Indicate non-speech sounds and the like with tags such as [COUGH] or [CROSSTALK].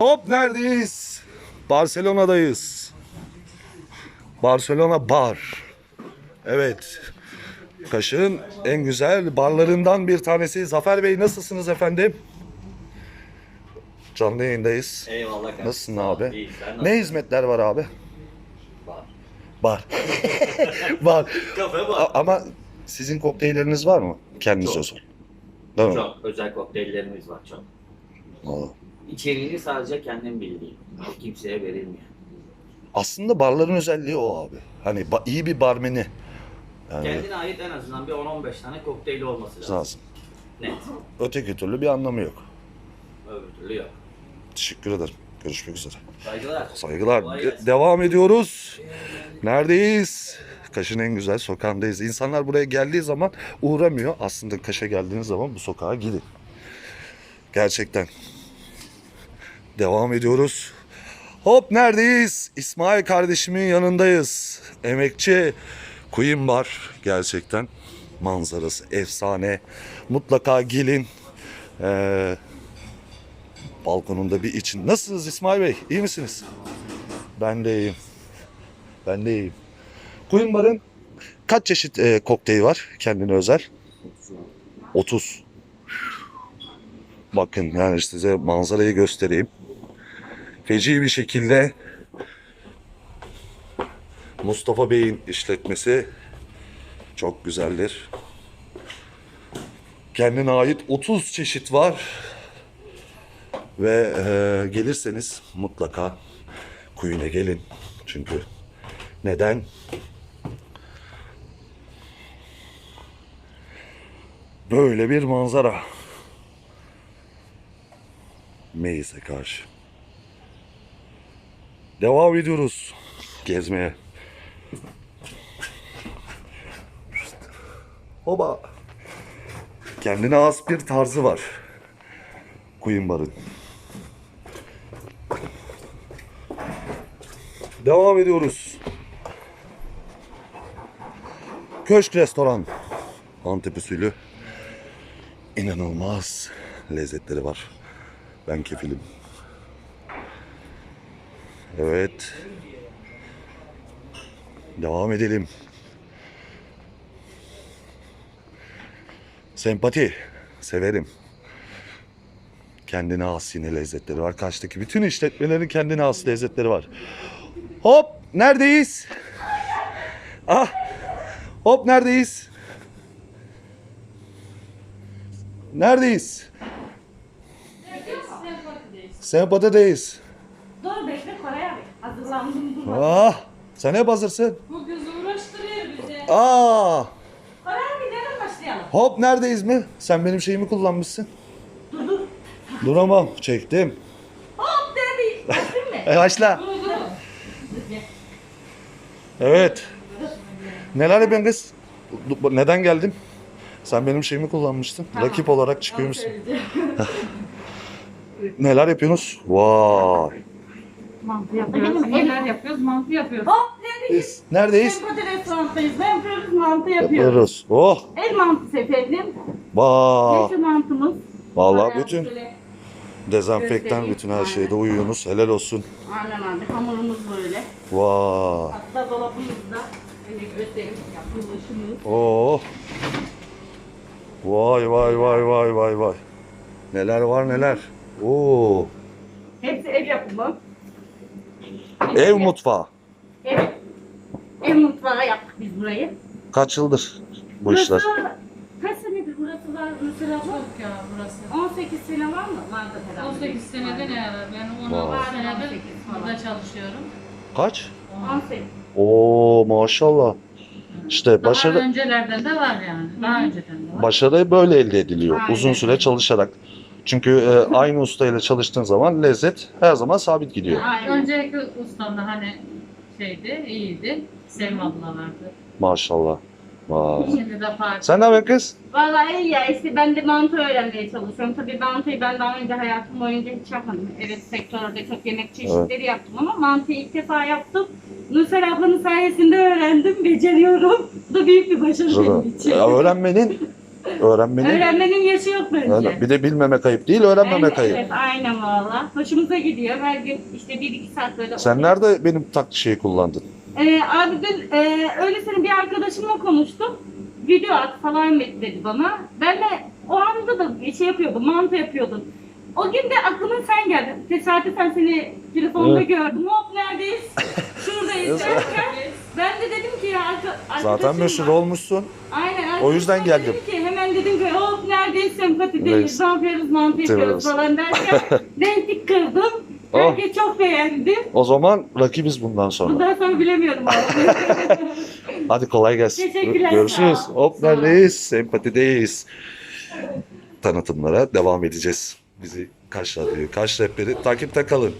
Hop neredeyiz? Barcelona'dayız. Barcelona bar. Evet. Kaşığın en güzel barlarından bir tanesi. Zafer Bey nasılsınız efendim? Canlı yayındayız. Eyvallah kardeşim. Nasılsın Sağ ol, abi? iyi. Sen Ne nasılsın? hizmetler var abi? Var. Var. var. [LAUGHS] Kafe A- var. ama sizin kokteylleriniz var mı? Kendiniz Çok. olsun. Değil mi? Çok özel kokteyllerimiz var çok. Aa. İçeriğini sadece kendim bildiğim. Kimseye verilmiyor. Aslında barların özelliği o abi. Hani ba- iyi bir barmeni. Yani Kendine ait en azından bir 10-15 tane kokteyli olması lazım. lazım. Net. Öteki türlü bir anlamı yok. Öbür türlü yok. Teşekkür ederim. Görüşmek üzere. Saygılar. Saygılar. Kolay De- devam ediyoruz. Neredeyiz? Kaş'ın en güzel sokağındayız. İnsanlar buraya geldiği zaman uğramıyor. Aslında Kaş'a geldiğiniz zaman bu sokağa gidin. Gerçekten. Devam ediyoruz. Hop neredeyiz? İsmail kardeşimin yanındayız. Emekçi Queen Bar gerçekten manzarası efsane. Mutlaka gelin. Ee, balkonunda bir için. Nasılsınız İsmail Bey? İyi misiniz? Ben de iyiyim. Ben de iyiyim. Queen Bar'ın kaç çeşit e, kokteyl var kendine özel? 30. Bakın yani size manzarayı göstereyim. Feci bir şekilde Mustafa Bey'in işletmesi çok güzeldir. Kendine ait 30 çeşit var. Ve e, gelirseniz mutlaka Queen'e gelin. Çünkü neden? Böyle bir manzara. Meyize karşı. Devam ediyoruz gezmeye. Oba. Kendine has bir tarzı var. Queen Bar'ın. Devam ediyoruz. Köşk Restoran. Antep usulü. İnanılmaz lezzetleri var. Ben kefilim. Evet. Devam edelim. Sempati. Severim. Kendine has yine lezzetleri var. Kaçtaki bütün işletmelerin kendine has lezzetleri var. Hop neredeyiz? Ah. Hop neredeyiz? Neredeyiz? Sempati'deyiz. Dur bekle Koray abi. Hazırlandım dur. Ah. Sen hep hazırsın. Bu kız uğraştırıyor bize. Aa. Koray abi nereden başlayalım? Hop neredeyiz mi? Sen benim şeyimi kullanmışsın. Duramam. Çektim. Hop dedi. Başlayayım mı? [LAUGHS] E başla. Dur dur. Evet. Neler yapıyorsun kız? Neden geldin? Sen benim şeyimi kullanmıştın. Rakip olarak çıkıyormuşsun. [LAUGHS] Neler yapıyorsunuz? Vay. Mantı yapıyoruz. Neler yapıyoruz? Mantı yapıyoruz. Hop neredeyiz? Biz neredeyiz? Sempati restorantayız. Ne yapıyoruz? Mantı yapıyoruz. Yapıyoruz. Oh. El mantısı efendim. Vay. Neyse mantımız. Vallahi Bayağı bütün böyle- dezenfektan, göstereyim. bütün her şeyde uyuyorsunuz. Helal olsun. Aynen abi hamurumuz böyle. Vay. Hatta dolabımızda böyle göstereyim yapılışımız. Oh. Vay vay vay vay vay vay. Neler var neler. Oo. Hepsi ev yapımı. Ev mutfağı. Evet. Ev mutfağı yaptık biz burayı. Kaç yıldır bu işler? Burası kaç senedir burası var mesela? Çok ya burası. 18 sene var mı? Vardır herhalde. 18 senede ne ara? Ben 16 Vay. senedir burada çalışıyorum. Kaç? 18. Oo maşallah. İşte Daha başarı öncelerden de var yani. Daha önceden de var. başarı böyle elde ediliyor. Aynen. Uzun süre çalışarak. Çünkü e, aynı ustayla çalıştığın zaman lezzet her zaman sabit gidiyor. Aynen. Önceki ustam da hani şeydi, iyiydi. Sevim abla vardı. Maşallah. Vay. Şimdi de farklı. Sen ne yapıyorsun kız? Vallahi iyi ya işte ben de mantı öğrenmeye çalışıyorum. Tabii mantıyı ben daha önce hayatım boyunca hiç yapmadım. Evet sektörde çok yemek çeşitleri yaptım ama mantıyı ilk defa yaptım. Nursel ablanın sayesinde öğrendim, beceriyorum. Bu da büyük bir başarı benim için. Ya öğrenmenin Öğrenmenin Öğrenmenin yaşı yok bence. Öyle. Bir de bilmemek ayıp değil, öğrenmemek ayıp. Evet, aynen valla. Hoşumuza gidiyor. Her gün işte bir iki saat böyle. Sen nerede benim taklı şeyi kullandın? Ee, abi dün e, öyle senin bir arkadaşımla konuştum. Video at falan dedi bana. Ben de o anda da şey yapıyordum, mantı yapıyordum. O gün de aklıma sen geldin. Tesadüfen seni telefonda Evet. gördüm. Hop neredeyiz? [LAUGHS] Şuradayız derken. Ben de dedim ki ya arka, Zaten arkadaşım meşhur var. olmuşsun. Aynen. O yüzden arkadaşım geldim. Dedim ki, hemen dedim ki hop neredeyiz sempatideyiz. Neyiz? Ne yapıyoruz mantı yapıyoruz falan derken [LAUGHS] renklik kırdım. Oh. Herkes çok beğendi. O zaman rakibiz bundan sonra. Bundan sonra bilemiyorum abi. [LAUGHS] Hadi kolay gelsin. Teşekkürler, Görüşürüz. sağ ol. Hop Sağ ol. neredeyiz? Sempatideyiz. Tanıtımlara devam edeceğiz. Bizi Radyo'yu, Kaş Rehberi takipte kalın.